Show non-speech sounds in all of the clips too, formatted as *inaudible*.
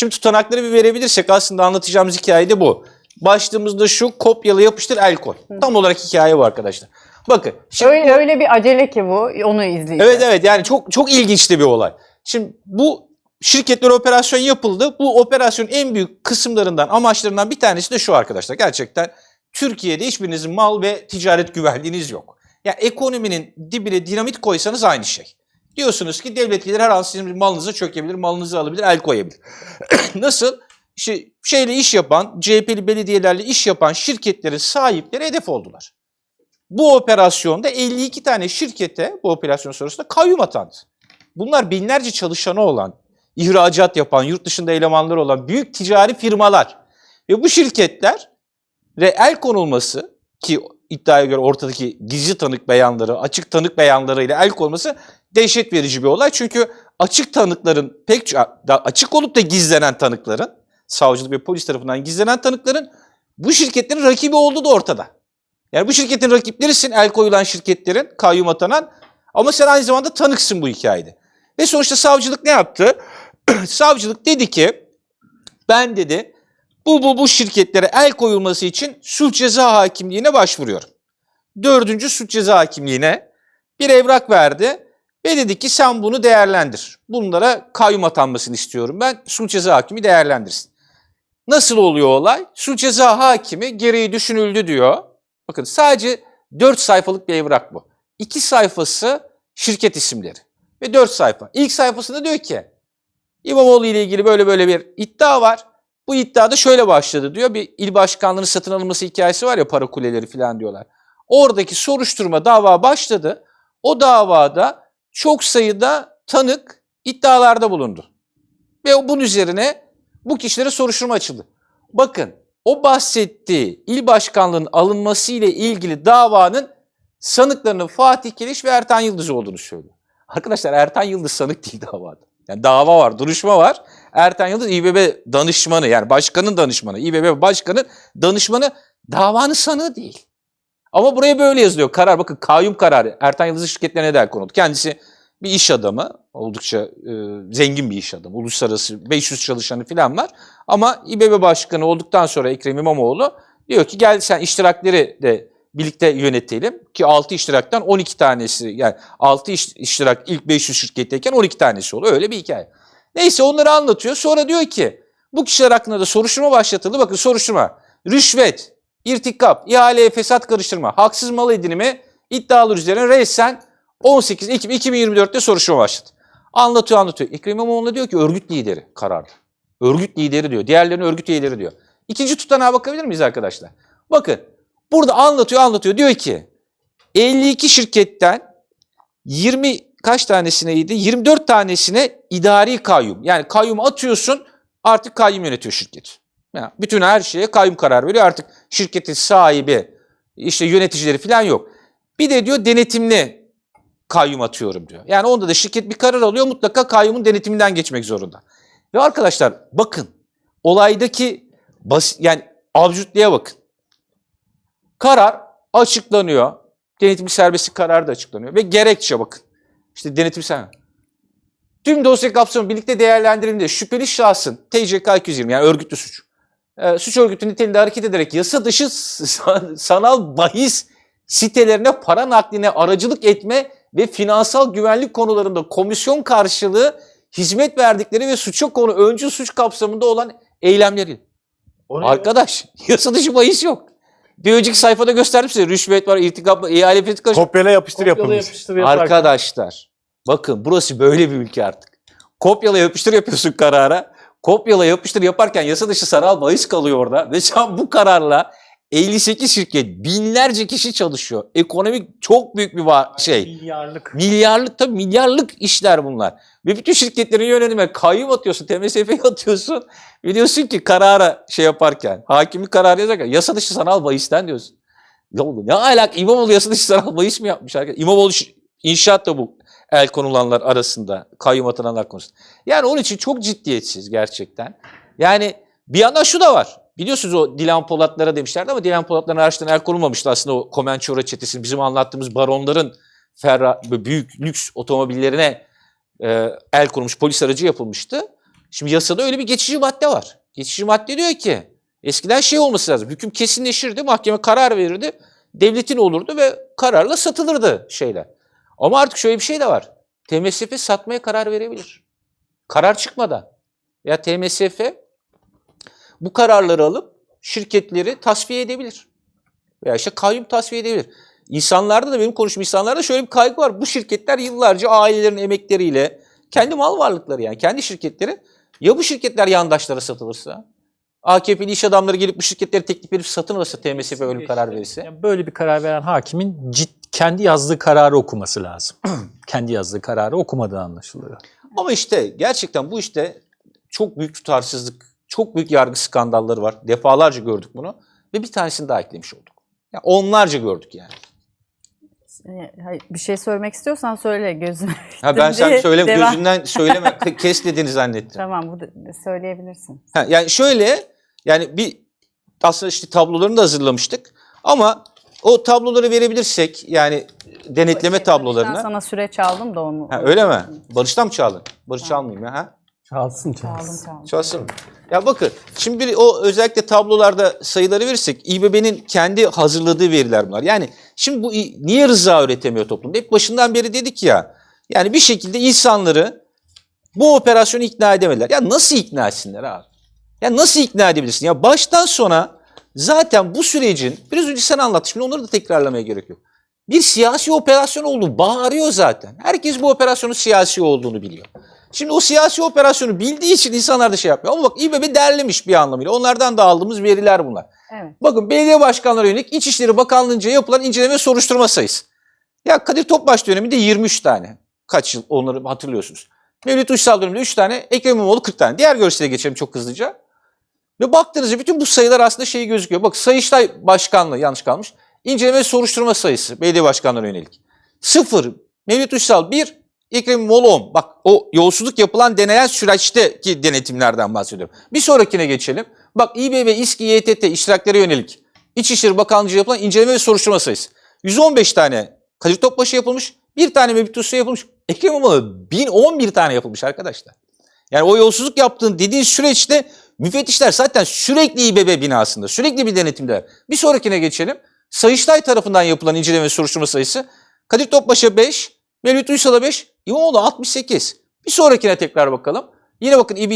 Şimdi tutanakları bir verebilirsek aslında anlatacağımız hikaye de bu. Başlığımızda şu kopyala yapıştır el koy. Tam olarak hikaye bu arkadaşlar. Bakın. Şimdi Öyle, öyle bir acele ki bu. Onu izleyeceğiz. Evet evet yani çok çok ilginç de bir olay. Şimdi bu şirketler operasyon yapıldı. Bu operasyonun en büyük kısımlarından, amaçlarından bir tanesi de şu arkadaşlar. Gerçekten Türkiye'de hiçbirinizin mal ve ticaret güvenliğiniz yok. Yani ekonominin dibine dinamit koysanız aynı şey. Diyorsunuz ki devlet gelir her an sizin malınızı çökebilir, malınızı alabilir, el koyabilir. *clears throat* Nasıl? İşte şeyle iş yapan, CHP'li belediyelerle iş yapan şirketlerin sahipleri hedef oldular. Bu operasyonda 52 tane şirkete bu operasyon sonrasında kayyum atandı. Bunlar binlerce çalışanı olan, ihracat yapan, yurt dışında elemanları olan büyük ticari firmalar. Ve bu şirketler el konulması ki iddiaya göre ortadaki gizli tanık beyanları, açık tanık beyanlarıyla el konulması dehşet verici bir olay. Çünkü açık tanıkların pek açık olup da gizlenen tanıkların, savcılık ve polis tarafından gizlenen tanıkların bu şirketlerin rakibi olduğu da ortada. Yani bu şirketin rakiplerisin el koyulan şirketlerin kayyum atanan ama sen aynı zamanda tanıksın bu hikayede. Ve sonuçta savcılık ne yaptı? *clears throat* savcılık dedi ki ben dedi bu bu bu şirketlere el koyulması için suç ceza hakimliğine başvuruyorum. Dördüncü suç ceza hakimliğine bir evrak verdi ve dedi ki sen bunu değerlendir. Bunlara kayyum atanmasını istiyorum ben. Suç ceza hakimi değerlendirsin. Nasıl oluyor olay? Suç ceza hakimi gereği düşünüldü diyor. Bakın sadece 4 sayfalık bir evrak bu. 2 sayfası şirket isimleri ve 4 sayfa. İlk sayfasında diyor ki İmamoğlu ile ilgili böyle böyle bir iddia var. Bu iddia da şöyle başladı diyor. Bir il başkanlığının satın alınması hikayesi var ya para kuleleri falan diyorlar. Oradaki soruşturma dava başladı. O davada çok sayıda tanık iddialarda bulundu. Ve bunun üzerine bu kişilere soruşturma açıldı. Bakın o bahsettiği il başkanlığının alınması ile ilgili davanın sanıklarının Fatih Keleş ve Ertan Yıldız olduğunu söylüyor. Arkadaşlar Ertan Yıldız sanık değil davada. Yani dava var, duruşma var. Ertan Yıldız İBB danışmanı yani başkanın danışmanı, İBB başkanın danışmanı davanın sanığı değil. Ama buraya böyle yazılıyor. Karar bakın kayyum kararı. Ertan Yıldız'ın şirketlerine el konuldu. Kendisi bir iş adamı. Oldukça e, zengin bir iş adamı. Uluslararası 500 çalışanı falan var. Ama İBB başkanı olduktan sonra Ekrem İmamoğlu diyor ki gel sen iştirakleri de birlikte yönetelim. Ki 6 iştiraktan 12 tanesi yani 6 iş, iştirak ilk 500 şirketteyken 12 tanesi oluyor. Öyle bir hikaye. Neyse onları anlatıyor. Sonra diyor ki bu kişiler hakkında da soruşturma başlatıldı. Bakın soruşturma. Rüşvet, irtikap, ihaleye fesat karıştırma, haksız mal edinimi iddialar üzerine resen 18 Ekim 2024'te soruşturma başladı. Anlatıyor anlatıyor. Ekrem İmamoğlu diyor ki örgüt lideri kararda. Örgüt lideri diyor. Diğerlerine örgüt üyeleri diyor. İkinci tutanağa bakabilir miyiz arkadaşlar? Bakın burada anlatıyor anlatıyor. Diyor ki 52 şirketten 20 kaç tanesineydi? 24 tanesine idari kayyum. Yani kayyum atıyorsun artık kayyum yönetiyor şirket. Yani bütün her şeye kayyum karar veriyor. Artık şirketin sahibi, işte yöneticileri falan yok. Bir de diyor denetimli kayyum atıyorum diyor. Yani onda da şirket bir karar alıyor mutlaka kayyumun denetiminden geçmek zorunda. Ve arkadaşlar bakın olaydaki bas yani absürtlüğe bakın. Karar açıklanıyor. Denetimli serbestlik kararı da açıklanıyor. Ve gerekçe bakın. İşte denetim sen. Tüm dosya kapsamı birlikte değerlendirildiğinde şüpheli şahsın TCK 220 yani örgütlü suç. e, suç örgütü niteliğinde hareket ederek yasa dışı *laughs* sa- sanal bahis sitelerine para nakline aracılık etme ve finansal güvenlik konularında komisyon karşılığı hizmet verdikleri ve suça konu öncü suç kapsamında olan eylemleri. Arkadaş *laughs* yasa dışı bahis yok. Bir önceki sayfada gösterdim size rüşvet var, irtikap var, ihale karıştırma. Kopyala yapıştır Kopyala yapılmış. yapıştır yaparken. Arkadaşlar bakın burası böyle bir ülke artık. Kopyala yapıştır yapıyorsun karara. Kopyala yapıştır yaparken yasa dışı sanal bahis kalıyor orada. Ve sen bu kararla 58 şirket, binlerce kişi çalışıyor. Ekonomik çok büyük bir şey. Milyarlık. Milyarlık tabii milyarlık işler bunlar. Ve bütün şirketlerin yönetime kayyum atıyorsun, TMSF'ye atıyorsun. Ve diyorsun ki karara şey yaparken, hakimlik kararı yazarken yasa dışı sanal bahisten diyorsun. Ya oğlum ne alak İmamoğlu yasa dışı sanal bahis mi yapmış arkadaşlar? İmamoğlu inşaat da bu el konulanlar arasında, kayyum atananlar konusunda. Yani onun için çok ciddiyetsiz gerçekten. Yani bir yandan şu da var. Biliyorsunuz o Dilan Polatlara demişlerdi ama Dilan Polatların araçtan el konulmamıştı aslında o Komençora çetesi. Bizim anlattığımız baronların ferra, büyük lüks otomobillerine e, el konulmuş polis aracı yapılmıştı. Şimdi yasada öyle bir geçici madde var. Geçici madde diyor ki eskiden şey olması lazım. Hüküm kesinleşirdi, mahkeme karar verirdi. Devletin olurdu ve kararla satılırdı şeyler. Ama artık şöyle bir şey de var. TMSF satmaya karar verebilir. Karar çıkmadan. Ya TMSF bu kararları alıp şirketleri tasfiye edebilir. Veya işte kayyum tasfiye edebilir. İnsanlarda da benim konuştuğum insanlarda şöyle bir kaygı var. Bu şirketler yıllarca ailelerin emekleriyle kendi mal varlıkları yani kendi şirketleri ya bu şirketler yandaşlara satılırsa AKP'li iş adamları gelip bu şirketleri teklif edip satın alırsa TMSF öyle bir karar verirse. Yani böyle bir karar veren hakimin cid, kendi yazdığı kararı okuması lazım. *clears throat* kendi yazdığı kararı okumadığı anlaşılıyor. Ama işte gerçekten bu işte çok büyük tutarsızlık, çok büyük yargı skandalları var. Defalarca gördük bunu ve bir tanesini daha eklemiş olduk. Yani onlarca gördük yani. Ee, hayır, Bir şey söylemek istiyorsan söyle gözüme. Ha ben sen söyle devam. gözünden *laughs* söyleme kes dediğini zannettim. Tamam bu söyleyebilirsin. Ha, yani şöyle yani bir aslında işte tablolarını da hazırlamıştık ama o tabloları verebilirsek yani denetleme Ben tablolarını. sana süre çaldım da onu. Ha, öyle mi? Barış'tan mı çaldın? Barış çalmayayım ya. Ha? Çalsın Çaldım çaldım. Çalsın mı? Ya bakın şimdi bir o özellikle tablolarda sayıları verirsek İBB'nin kendi hazırladığı veriler bunlar. Yani şimdi bu i- niye rıza üretemiyor toplumda? Hep başından beri dedik ya. Yani bir şekilde insanları bu operasyonu ikna edemediler. Ya nasıl ikna etsinler abi? Ya nasıl ikna edebilirsin? Ya baştan sona zaten bu sürecin biraz önce sen anlattın. Şimdi onları da tekrarlamaya gerek yok. Bir siyasi operasyon olduğu bağırıyor zaten. Herkes bu operasyonun siyasi olduğunu biliyor. Şimdi o siyasi operasyonu bildiği için insanlar da şey yapmıyor. Ama bak İBB derlemiş bir anlamıyla. Onlardan da aldığımız veriler bunlar. Evet. Bakın belediye başkanları yönelik İçişleri Bakanlığı'nca yapılan inceleme soruşturma sayısı. Ya Kadir Topbaş döneminde 23 tane. Kaç yıl onları hatırlıyorsunuz. Mevlüt Uysal döneminde 3 tane, Ekrem İmamoğlu 40 tane. Diğer görsele geçelim çok hızlıca. Ve baktığınızda bütün bu sayılar aslında şey gözüküyor. Bak Sayıştay Başkanlığı yanlış kalmış. İnceleme soruşturma sayısı belediye başkanları yönelik. 0. Mevlüt Uysal 1. Ekrem 10. Bak o yolsuzluk yapılan denenen süreçteki denetimlerden bahsediyorum. Bir sonrakine geçelim. Bak İBB, İSKİ, YTT iştiraklere yönelik İçişleri Bakanlığı'nca yapılan inceleme ve soruşturma sayısı. 115 tane Kadir Topbaşı yapılmış. Bir tane Mevlüt Uysal yapılmış. Ekrem İmamoğlu 1011 tane yapılmış arkadaşlar. Yani o yolsuzluk yaptığın dediğin süreçte müfettişler zaten sürekli İBB binasında, sürekli bir denetimde. Bir sonrakine geçelim. Sayıştay tarafından yapılan inceleme soruşturma sayısı Kadir Topbaş'a 5, Mevlüt Uysal'a 5, İmamoğlu 68. Bir sonrakine tekrar bakalım. Yine bakın İB,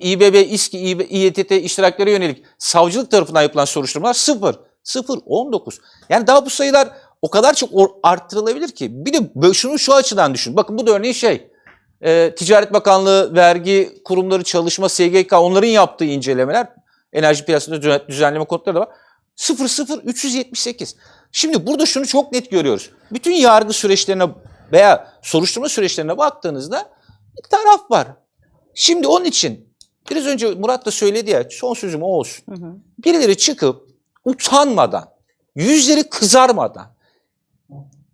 İBB, İSKİ, İB, İETT iştiraklere yönelik savcılık tarafından yapılan soruşturmalar 0, 0, 19. Yani daha bu sayılar o kadar çok arttırılabilir ki. Bir de şunu şu açıdan düşün. Bakın bu da örneğin şey, e, Ticaret Bakanlığı, vergi kurumları, çalışma, SGK onların yaptığı incelemeler, enerji piyasasında düzen- düzenleme kodları da var. 00378. Şimdi burada şunu çok net görüyoruz. Bütün yargı süreçlerine veya soruşturma süreçlerine baktığınızda bir taraf var. Şimdi onun için biraz önce Murat da söyledi ya son sözüm o olsun. Hı hı. Birileri çıkıp utanmadan, yüzleri kızarmadan,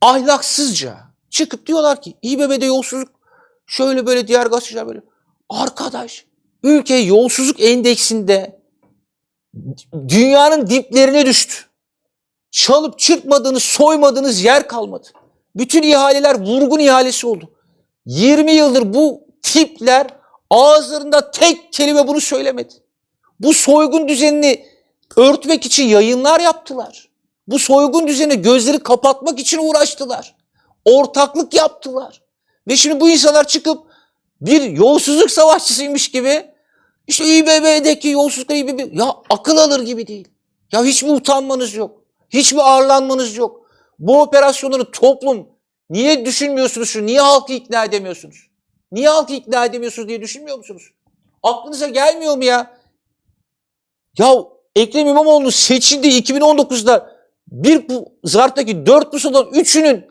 ahlaksızca çıkıp diyorlar ki İBB'de yolsuzluk şöyle böyle diğer gazeteciler böyle. Arkadaş ülke yolsuzluk endeksinde dünyanın diplerine düştü. Çalıp çırpmadığınız, soymadığınız yer kalmadı. Bütün ihaleler vurgun ihalesi oldu. 20 yıldır bu tipler ağızlarında tek kelime bunu söylemedi. Bu soygun düzenini örtmek için yayınlar yaptılar. Bu soygun düzeni gözleri kapatmak için uğraştılar. Ortaklık yaptılar. Ve şimdi bu insanlar çıkıp bir yolsuzluk savaşçısıymış gibi işte İBB'deki yolsuzluk İBB ya akıl alır gibi değil. Ya hiç mi utanmanız yok? Hiç mi ağırlanmanız yok? Bu operasyonları toplum niye düşünmüyorsunuz şu? Niye halkı ikna edemiyorsunuz? Niye halkı ikna edemiyorsunuz diye düşünmüyor musunuz? Aklınıza gelmiyor mu ya? Ya Ekrem İmamoğlu seçildiği 2019'da bir zarftaki dört pusudan üçünün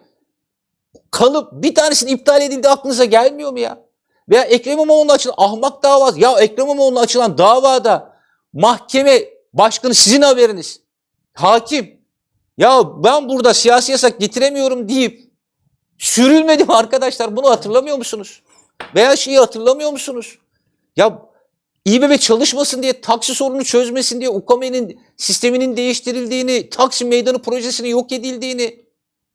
kalıp bir tanesinin iptal edildiği aklınıza gelmiyor mu ya? Veya Ekrem İmamoğlu'na açılan ahmak davası. Ya Ekrem İmamoğlu'na açılan davada mahkeme başkanı sizin haberiniz. Hakim. Ya ben burada siyasi yasak getiremiyorum deyip sürülmedim arkadaşlar. Bunu hatırlamıyor musunuz? Veya şeyi hatırlamıyor musunuz? Ya İBB çalışmasın diye, taksi sorunu çözmesin diye UKM'nin sisteminin değiştirildiğini, Taksim Meydanı projesinin yok edildiğini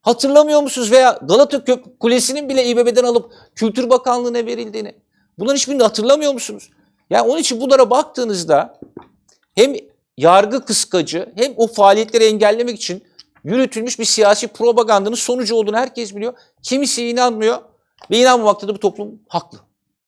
hatırlamıyor musunuz? Veya Galata Kulesi'nin bile İBB'den alıp Kültür Bakanlığı'na verildiğini. Bunların hiçbirini hatırlamıyor musunuz? Yani onun için bunlara baktığınızda hem yargı kıskacı hem o faaliyetleri engellemek için yürütülmüş bir siyasi propagandanın sonucu olduğunu herkes biliyor. Kimisi inanmıyor ve inanmamakta da bu toplum haklı.